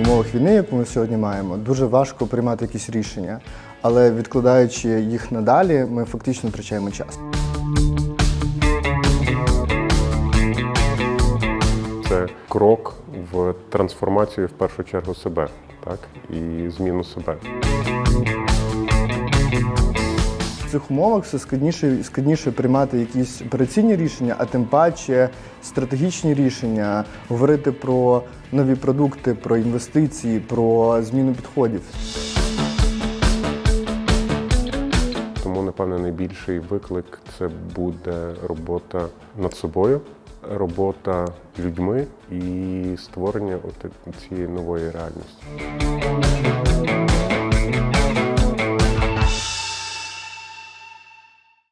умовах війни, яку ми сьогодні маємо, дуже важко приймати якісь рішення. Але відкладаючи їх надалі, ми фактично втрачаємо час. Це крок в трансформацію в першу чергу себе, так і зміну себе. Цих умовах все складніше і складніше приймати якісь операційні рішення, а тим паче стратегічні рішення, говорити про нові продукти, про інвестиції, про зміну підходів. Тому, напевно, найбільший виклик це буде робота над собою, робота людьми і створення цієї нової реальності.